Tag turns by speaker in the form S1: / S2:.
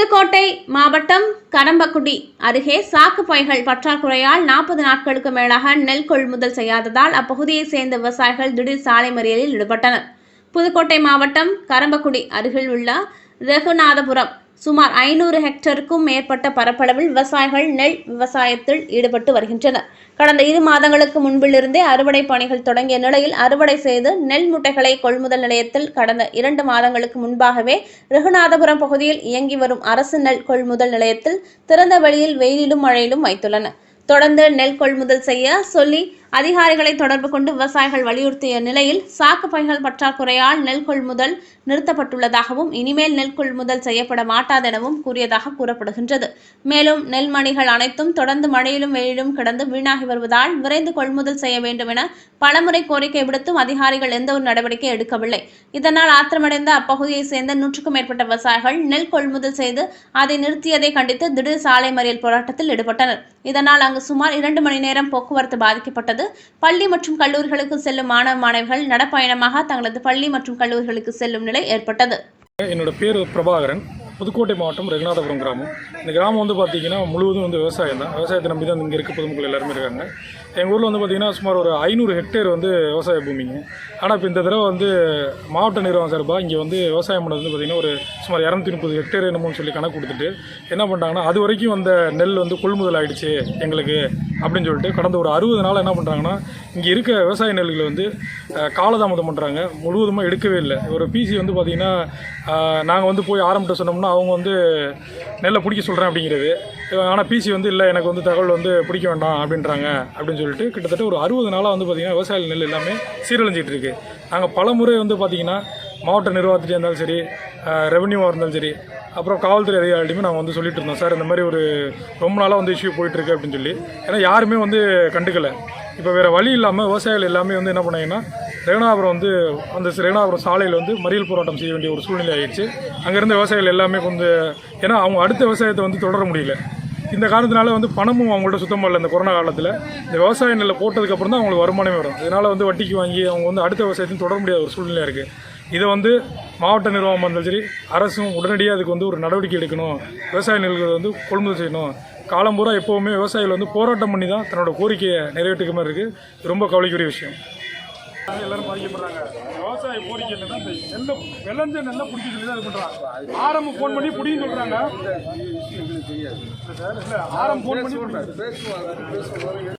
S1: புதுக்கோட்டை மாவட்டம் கடம்பக்குடி அருகே சாக்கு பைகள் பற்றாக்குறையால் நாற்பது நாட்களுக்கு மேலாக நெல் கொள்முதல் செய்யாததால் அப்பகுதியைச் சேர்ந்த விவசாயிகள் திடீர் சாலை மறியலில் ஈடுபட்டனர். புதுக்கோட்டை மாவட்டம் கரம்பக்குடி அருகில் உள்ள ரகுநாதபுரம் சுமார் ஐநூறு ஹெக்டருக்கும் மேற்பட்ட பரப்பளவில் விவசாயிகள் நெல் விவசாயத்தில் ஈடுபட்டு வருகின்றனர். கடந்த இரு மாதங்களுக்கு முன்பிலிருந்தே அறுவடை பணிகள் தொடங்கிய நிலையில் அறுவடை செய்து நெல் முட்டைகளை கொள்முதல் நிலையத்தில் கடந்த இரண்டு மாதங்களுக்கு முன்பாகவே ரகுநாதபுரம் பகுதியில் இயங்கி வரும் அரசு நெல் கொள்முதல் நிலையத்தில் திறந்த வெளியில் வெயிலிலும் மழையிலும் வைத்துள்ளனர். தொடர்ந்து நெல் கொள்முதல் செய்ய சொல்லி அதிகாரிகளை தொடர்பு கொண்டு விவசாயிகள் வலியுறுத்திய நிலையில் சாக்கு பைகள் பற்றாக்குறையால் நெல் கொள்முதல் நிறுத்தப்பட்டுள்ளதாகவும் இனிமேல் நெல் கொள்முதல் செய்யப்பட மாட்டாதெனவும் கூறியதாக கூறப்படுகின்றது. மேலும் நெல் மணிகள் அனைத்தும் தொடர்ந்து மழையிலும் வெயிலும் கிடந்து வீணாகி வருவதால் விரைந்து கொள்முதல் செய்ய வேண்டும் என பலமுறை கோரிக்கை விடுத்தும் அதிகாரிகள் எந்த ஒரு நடவடிக்கை எடுக்கவில்லை. இதனால் ஆத்திரமடைந்த அப்பகுதியைச் சேர்ந்த நூற்றுக்கும் மேற்பட்ட விவசாயிகள் நெல் கொள்முதல் செய்து அதை நிறுத்தியதை கண்டித்து திடீர் சாலை மறியல் போராட்டத்தில் ஈடுபட்டனர். இதனால் அங்கு சுமார் இரண்டு மணி நேரம் போக்குவரத்து பாதிக்கப்பட்டது. பள்ளி மற்றும் கல்லூரிகளுக்கு செல்லும் மாணவ மாணவிகள் நடப்பயணமாக தங்களது பள்ளி மற்றும் கல்லூரிகளுக்கு செல்லும் நிலை ஏற்பட்டது.
S2: என்னோட பேர் பிரபாகரன். புதுக்கோட்டை மாவட்டம் ரகுநாதபுரம் கிராமம். இந்த கிராமம் வந்து பார்த்தீங்கன்னா முழுவதும் வந்து விவசாயம் தான் விவசாயத்தை நம்பி தான் இங்கே இருக்க பொதுமக்கள் எல்லாருமே இருக்காங்க. எங்கள் ஊரில் வந்து பார்த்திங்கன்னா சுமார் ஒரு ஐநூறு ஹெக்டேர் வந்து விவசாய பூமிங்க. ஆனால் இப்போ இந்த தடவை வந்து மாவட்ட நிர்வாகம் சார்பாக இங்கே வந்து விவசாயம் பண்ணது வந்து பார்த்தீங்கன்னா ஒரு சுமார் இரநூத்தி முப்பது ஹெக்டேர் என்னமோன்னு சொல்லி கணக்கு கொடுத்துட்டு என்ன பண்ணுறாங்கன்னா அது வரைக்கும் வந்த நெல் வந்து கொள்முதல் ஆகிடுச்சு எங்களுக்கு. அப்படின்னு சொல்லிட்டு கடந்த ஒரு அறுபது நாள் என்ன பண்ணுறாங்கன்னா இங்கே இருக்க விவசாய நெல்களை வந்து காலதாமதம் பண்ணுறாங்க முழுவதுமாக எடுக்கவே இல்லை. ஒரு பிசி வந்து பார்த்திங்கன்னா நாங்கள் வந்து போய் ஆரம்பிட்ட சொன்னோம்னா அவங்க வந்து நெல்லை பிடிக்க சொல்கிறேன் அப்படிங்கிறது. ஆனால் பிசி வந்து இல்லை எனக்கு வந்து தகவல் வந்து பிடிக்க வேண்டாம் அப்படின்றாங்க. அப்படின்னு சொல்லிட்டு கிட்டத்தட்ட ஒரு அறுபது நாளாக வந்து பார்த்திங்கன்னா விவசாய நெல் எல்லாமே சீரழிஞ்சிட்டு இருக்குது நாங்கள் பல முறை வந்து பார்த்திங்கன்னா மாவட்ட நிர்வாகத்திட்டே இருந்தாலும் சரி ரெவன்யூவாக இருந்தாலும் சரி அப்புறம் காவல்துறை அதிகாரிகிட்டையுமே நாங்கள் வந்து சொல்லிட்டு இருந்தோம் சார் இந்த மாதிரி ஒரு ரொம்ப நாளாக வந்து இஷ்யூ போயிட்டுருக்கு அப்படின்னு சொல்லி. ஏன்னா யாருமே வந்து கண்டுக்கலை. இப்போ வேறு வழி இல்லாமல் விவசாயிகள் எல்லாமே வந்து என்ன பண்ணாங்கன்னா ரேகனாபுரம் வந்து அந்த ரேகனாபுரம் சாலையில் வந்து மறியல் போராட்டம் செய்ய வேண்டிய ஒரு சூழ்நிலை ஆயிடுச்சு. அங்கேருந்த விவசாயிகள் எல்லாமே கொஞ்சம் ஏன்னா அவங்க அடுத்த விவசாயத்தை வந்து தொடர முடியல. இந்த காரணத்தினால வந்து பணமும் அவங்கள்ட்ட சுத்தமாக இல்லை. இந்த கொரோனா காலத்தில் இந்த விவசாய நெல்லை போட்டதுக்கப்புறம் தான் அவங்களுக்கு வருமானமே வரும். இதனால் வந்து வட்டிக்கு வாங்கி அவங்க வந்து அடுத்த விவசாயத்தையும் தொடர முடியாத ஒரு சூழ்நிலையாக இருக்குது இதை வந்து மாவட்ட நிர்வாகமாக இருந்தாலும் சரி அரசும் உடனடியாக அதுக்கு வந்து ஒரு நடவடிக்கை எடுக்கணும். விவசாய நிலங்களை வந்து கொள்முதல் செய்யணும். காலம் பூரா எப்போவுமே விவசாயிகள் வந்து போராட்டம் பண்ணி தான் தன்னோட கோரிக்கையை நிறைவேற்றுக்க மாதிரி இருக்குது ரொம்ப கவலைக்குரிய விஷயம். எல்லாரும் பாதிக்கப்படுறாங்க. விவசாய கோரிக்கை என்னன்னா நெல்லை விளைஞ்ச நெல்லை பிடிக்க சொல்லி தான் இது பண்ணுறாங்க ஆரம்பம் ஃபோன் பண்ணி பிடின்னு சொல்கிறாங்க இல்லை சார் இல்லை ஃபோன் பண்ணி